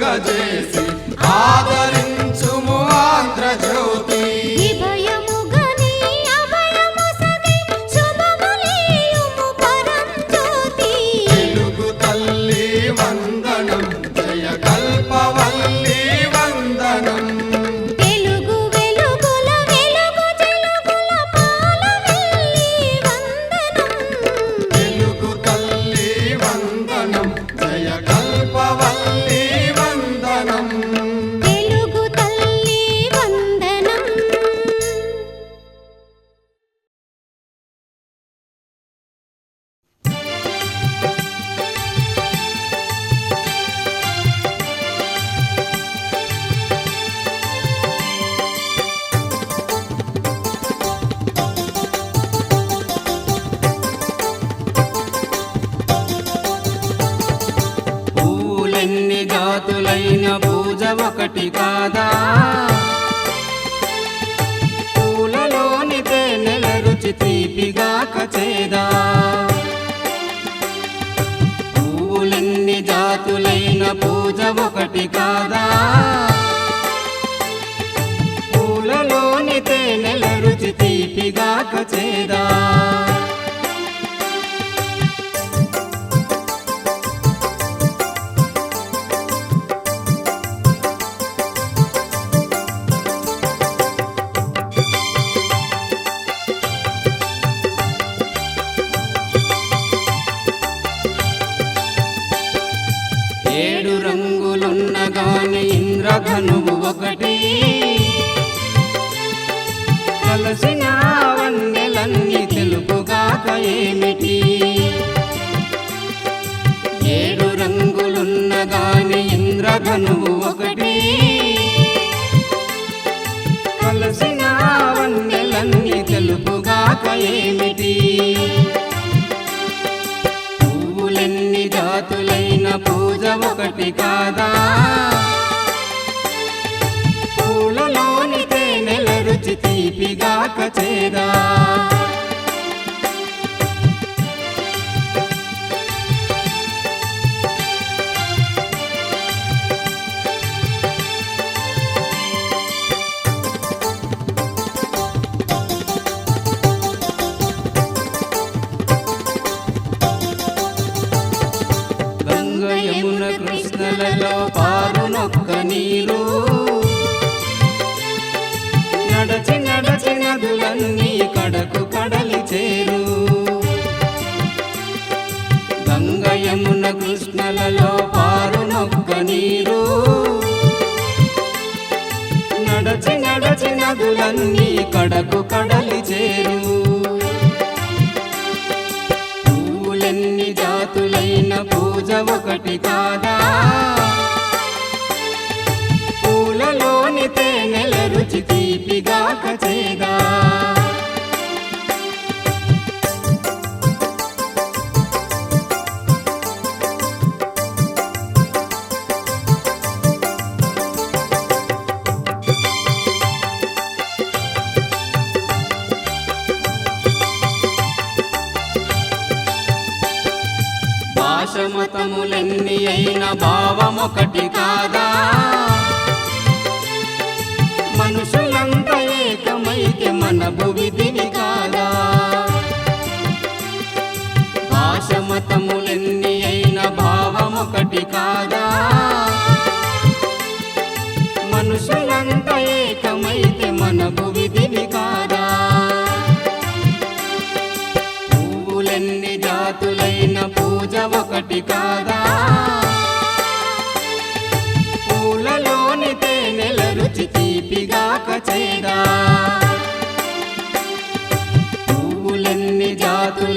गजे జాతులైన పూజ ఒకటి కాదా? పూలలోని తేనెల రుచి తీపిగా కచేదా పూలన్ని జాతులైన పూజ ఒకటి కాదా? పూలలోని తేనెల రుచి తీపిగా కచేదా వలసిన వన్నెలన్నీ తెలుపుగాక ఏమిటి? ఏడు రంగులున్నదాని ఇంద్రధనువు ఒకటి. వలసిన వన్నెలన్నీ తెలుపుగాక ఏమిటి? పువ్వులెన్ని జాతులైన పూజ ఒకటి కాదా? పూలలో వైపిగాక చేరా నదులన్నీ కడకు కడలి చేరు. గంగ యమున కృష్ణలలో పారు నొక్క నీరు. నడచి నడచి నదులన్నీ కడకు కడలి చేరు. పూలెన్ని జాతులైన పూజ ఒకటి కాదా? పూలలోని తేనెల రుచి తీపి భాషమతములన్నీ అయిన భావమొకటి కాదా? మతము విధిని కాదా? భాష మతములెన్ని అయిన భావమొకటి కాదా? మనుషులంత ఏకమైతే మనకు విధిని కాదా? పువ్వులెన్ని జాతులైన పూజ ఒకటి కాదా?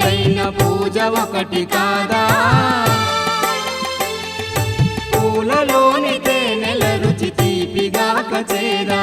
పూలైన పూజ ఒకటి కాదా? పూలలోని తేనెల రుచి తీపిగా కచేదా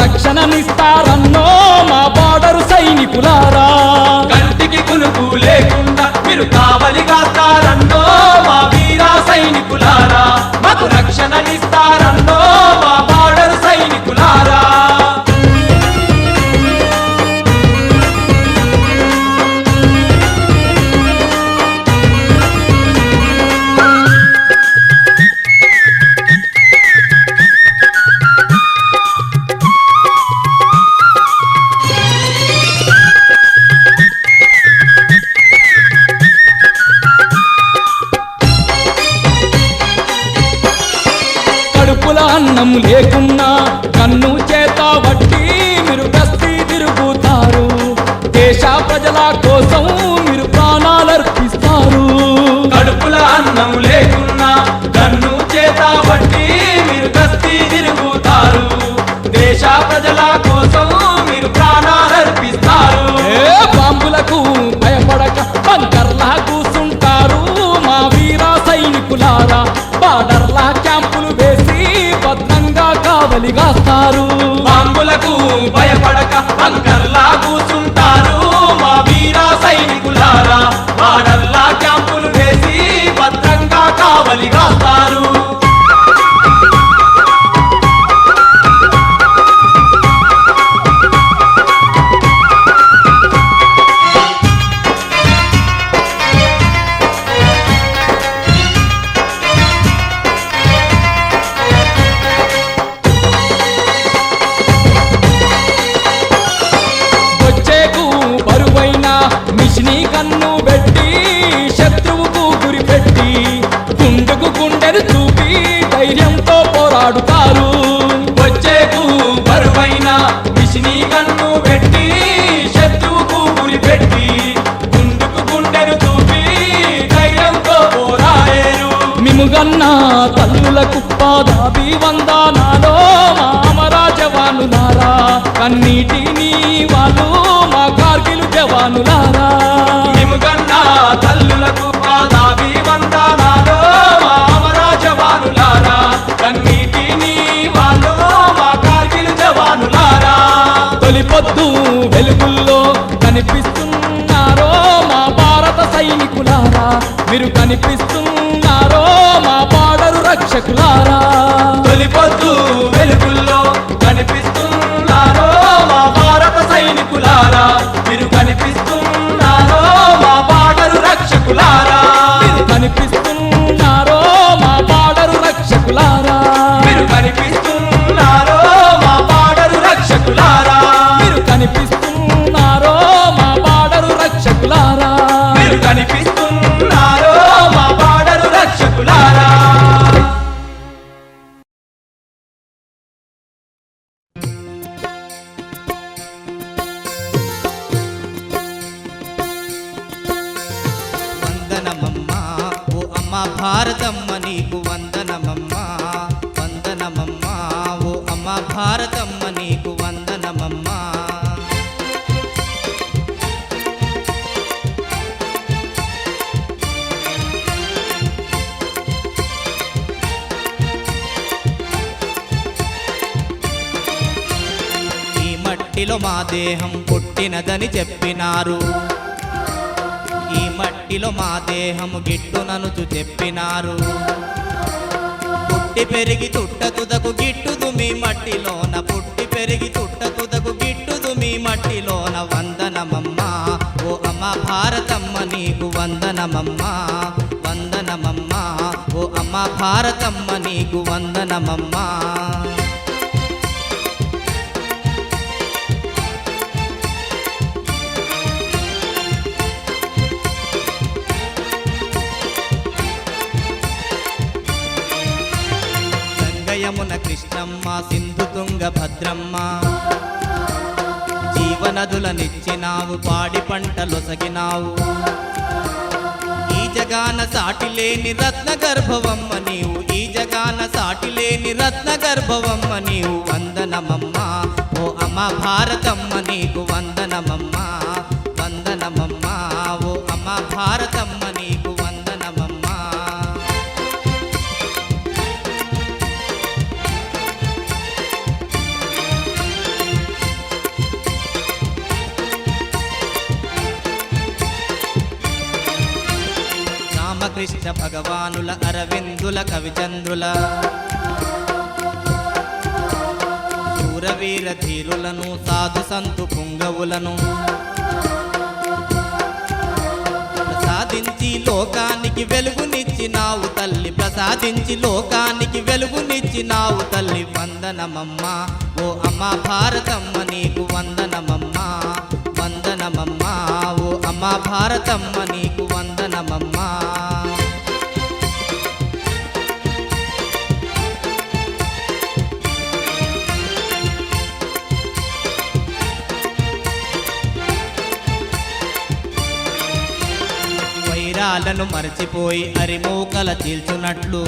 రక్షణనిస్తారన్నో మట్టిలో మా దేహం పుట్టినదని చెప్పినారు. ఈ మట్టిలో మా దేహము గిట్టుననుచు చెప్పినారు. పుట్టి పెరిగి తుట్ట తుదకు గిట్టుదు మీ మట్టిలోన. పుట్టి పెరిగి తుట్ట తుదకు గిట్టుదు మీ మట్టిలోన. వందనమమ్మా ఓ అమ్మ భారతమ్మ నీకు వందనమమ్మా వందనమమ్మా ఓ అమ్మ భారతమ్మ నీకు వందనమమ్మా. కృష్ణమ్మ సింధు తుంగ భద్రమ్మ. జీవనదులనిచ్చినావు పాడి పంటలొసగినావు. ఈ జగాన సాటి లేని రత్న గర్భవమ్మ నీవు. ఈ జగాన సాటి లేని రత్న గర్భవమ్మ నీవు. వందనమమ్మ ఓ అమ్మ భారతమ్మ నీకు వందనమమ్మ. వందనమమ్మ ఓ అమ్మ భారతమ్మ కృష్ణ భగవానుల అరవిందుల కవిచంద్రుల. శూరవీర ధీరులను సాధు సంతు పుంగవులను. ప్రసాదించి లోకానికి వెలుగునిచ్చినావు తల్లి ప్రసాదించి లోకానికి వెలుగునిచ్చినావు తల్లి వందనమమ్మా. ఓ అమ్మ భారతమ్మ నీకు వందనమమ్మా. వందనమమ్మా. ఓ అమ్మ భారతమ్మ నీకు గాయాలను మరచిపోయి అరిమూకల చీల్చునట్లు.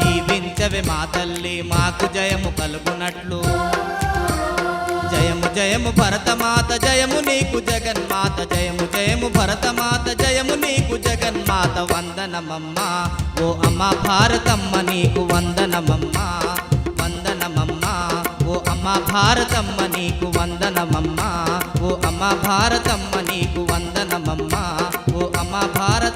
దీవించవే మా తల్లి మాకు జయము కలుగునట్లు. జయము జయము భరతమాత జయము నీకు జగన్మాత. జయము జయము భరతమాత జయము నీకు జగన్మాత. వందనమమ్మా ఓ అమ్మ భారతమ్మ నీకు వందనమమ్మా. వందనమమ్మా ఓ అమ్మ భారతమ్మ నీకు వందనమమ్మా. ఓ అమ్మ భారతమ్మ నీకు వందనమమ్మ. ఓ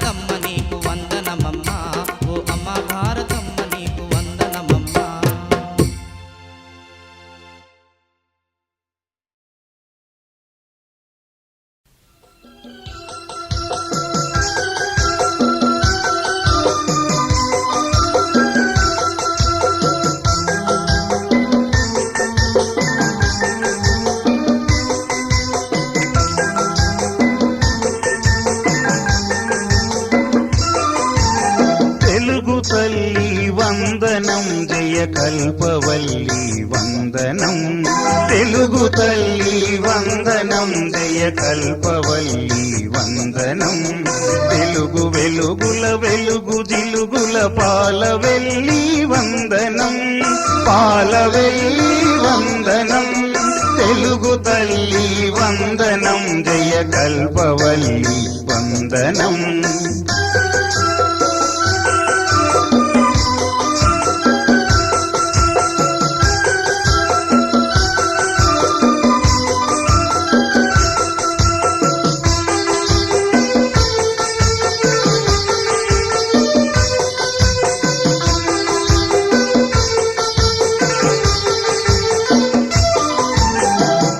వందనం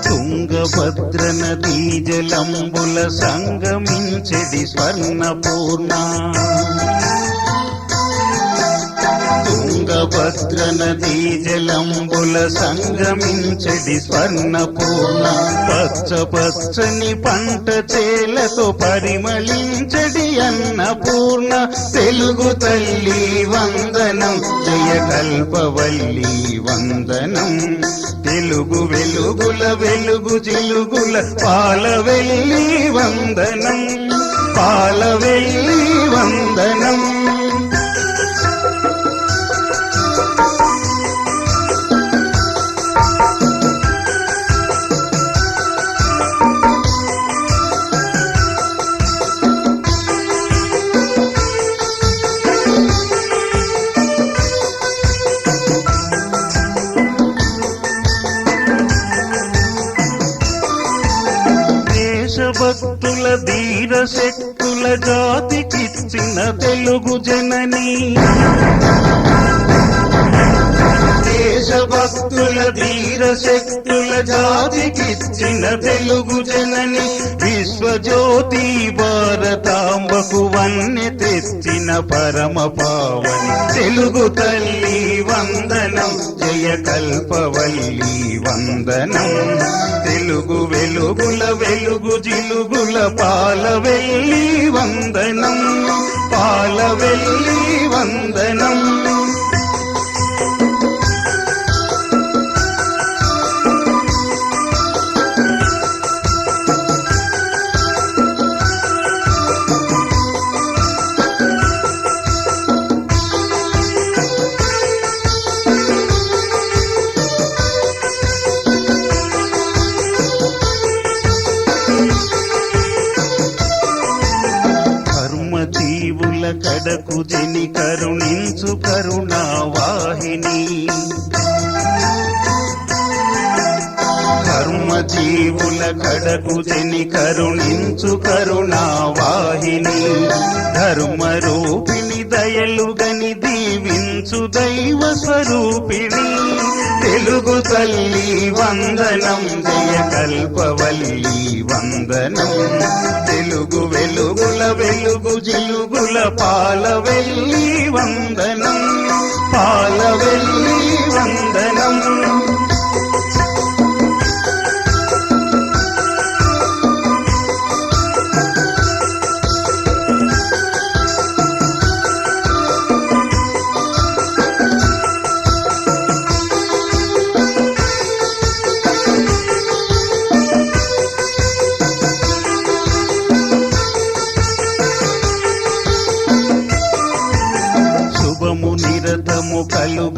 తుంగభద్ర నదీ జలంబుల సంగమించెడి స్వర్ణపూర్ణ. తుంగభద్ర నదీ జలంబుల సంగమించెడి స్వర్ణపూర్ణ పచ్చ పచ్చని పంట చేలతో పరిమళించడి అన్నపూర్ణ తెలుగు తల్లి వందనం జయ కల్పవల్లి వందనం. తెలుగు వెలుగుల వెలుగు జిలుగుల పాల వెళ్ళి వందనం పాల వెళ్ళి వందనం. తెలుగు జనని. దేశభక్తుల ధీర శక్తుల జాతికిచ్చిన తెలుగు జనని. విశ్వజ్యోతి భారతాంబకు వన్నె తెచ్చిన పరమ పావని. తెలుగు తల్లి వందనం జయ కల్పవల్లి వందనం. తెలుగు వెలుగుల వెలుగు జిలుగుల పాల వెళ్ళి వందనం. పాల వెళ్ళి వందనం. జీవుల కడకు కరుణించు కరుణా వాహిని ధర్మ రూపిణి దయలు గని దీవించు దైవ స్వరూపిణి తెలుగు తల్లి వందనం జయ కల్పవల్లి వందనం. తెలుగు వెలుగుల వెలుగు జిలుగుల పాల వెళ్ళి వందనం.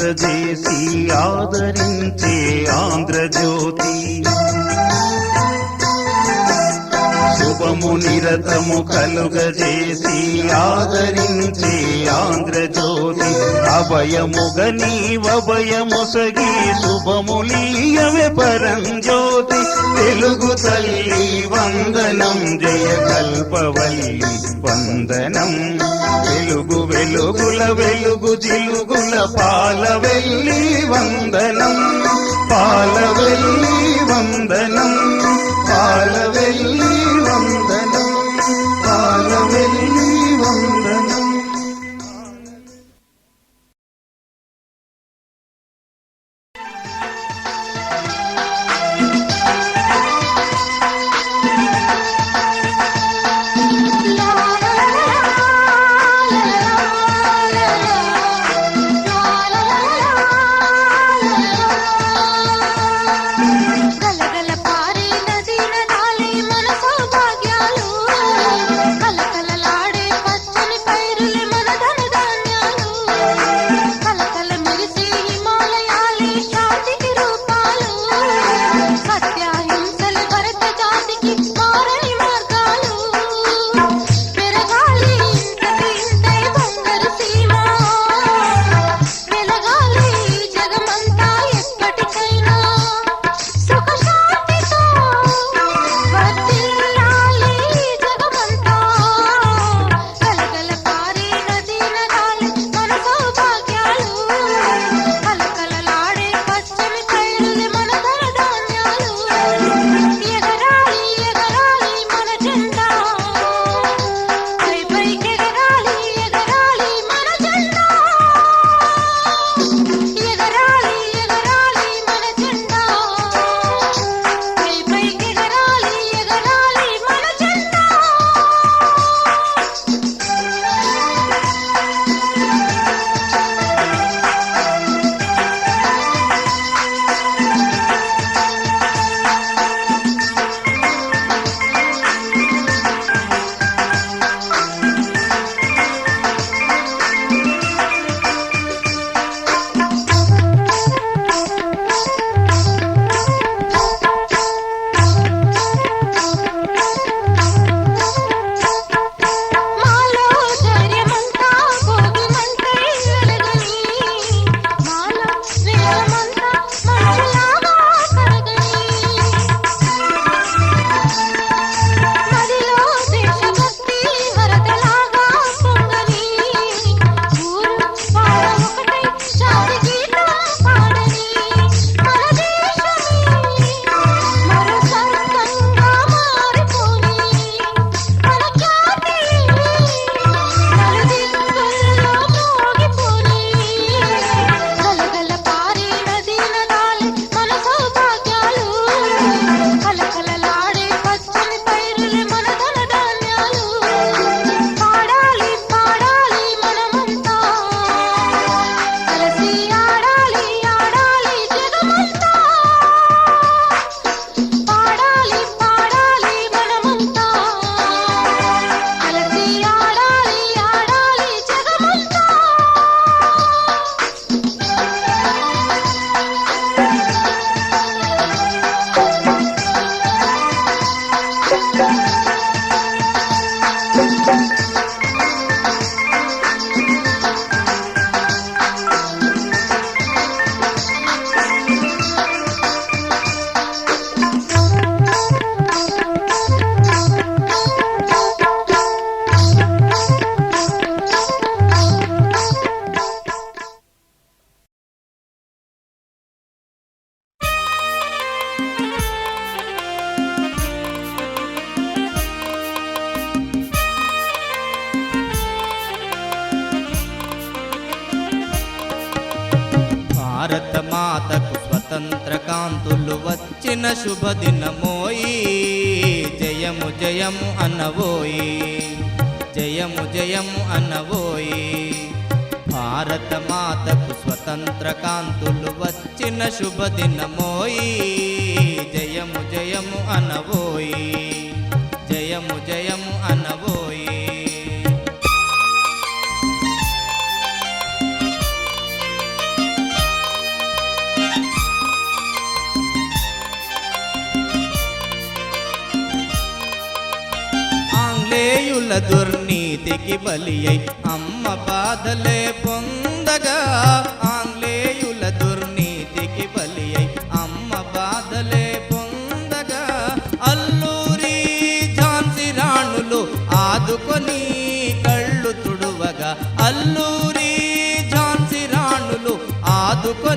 ఆంధ్రదేశీ ఆదరించే ఆంధ్రజ్యోతి. కోపము నిరతము కలుగజేసి ఆదరించే ఆంధ్రజ్యోతి. అభయముగ నీవభయముసగి శుభములీయవే పరంజ్యోతి. తెలుగు తల్లి వందనం జయ కల్పవల్లి వందనం. వెలుగు వెలుగుల వెలుగు జిలుగుల పాల వెళ్ళి వందనం. పాల వెళ్ళి వందనం పాల వెళ్ళి శుభదినమోయి జయము జయము అనవోయి జయము జయము అనవోయి ఆంగ్లేయుల దుర్నీతికి బలియై అమ్మ బాధలే పొందగా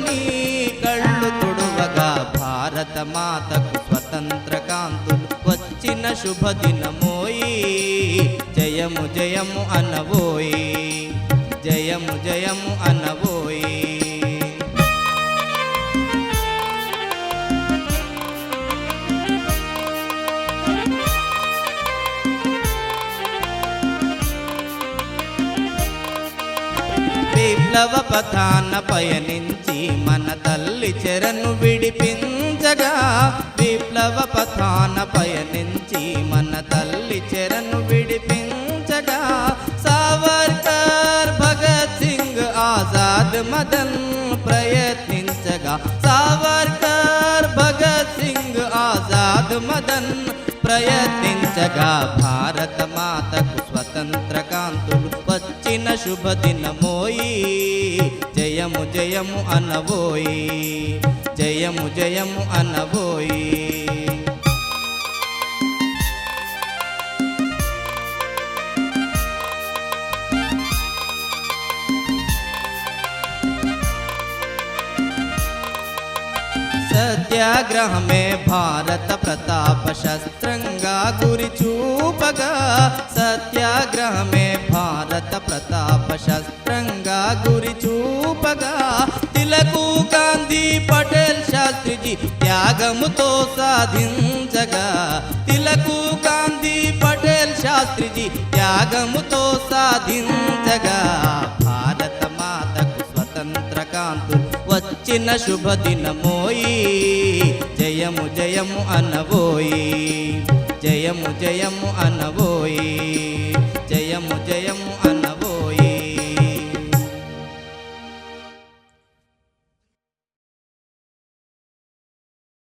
నీ కళ్ళు తుడువగా భారత మాతకు స్వతంత్ర కాంతులు వచ్చిన శుభదినమోయి జయము జయము అనవోయి జయము జయము అనవోయి విప్లవ పథాన పయనించి విచరను విడిపించగా విప్లవ పథాన పయనించి మన తల్లి చెరను విడిపించగా సావర్కర్ భగత్ సింగ్ ఆజాద్ మదన్ ప్రయత్నించగా సావర్కర్ భగత్ సింగ్ ఆజాద్ మదన్ ప్రయత్నించగా భారత మాతకు స్వతంత్ర కాంతులు వచ్చిన శుభదినమోయి. జయము జయము అనబోయి జయము జయము అనబోయి. సత్యాగ్రహమే భారత ప్రతాప శస్త్రంగా గురి చూపగా సత్యాగ్రహమే భారత ప్రతాప శస్త్ర గురి చూపగా తిలకు గాంధీ పటేల్ శాస్త్రిజీ త్యాగముతో సాధించగా. తిలకు గాంధీ పటేల్ శాస్త్రిజీ త్యాగముతో సాధించగా. భారత మాతకు స్వతంత్ర కాంతులు వచ్చిన శుభదినమోయి జయము జయము అనబోయి. జయము జయము అనబోయి. జయము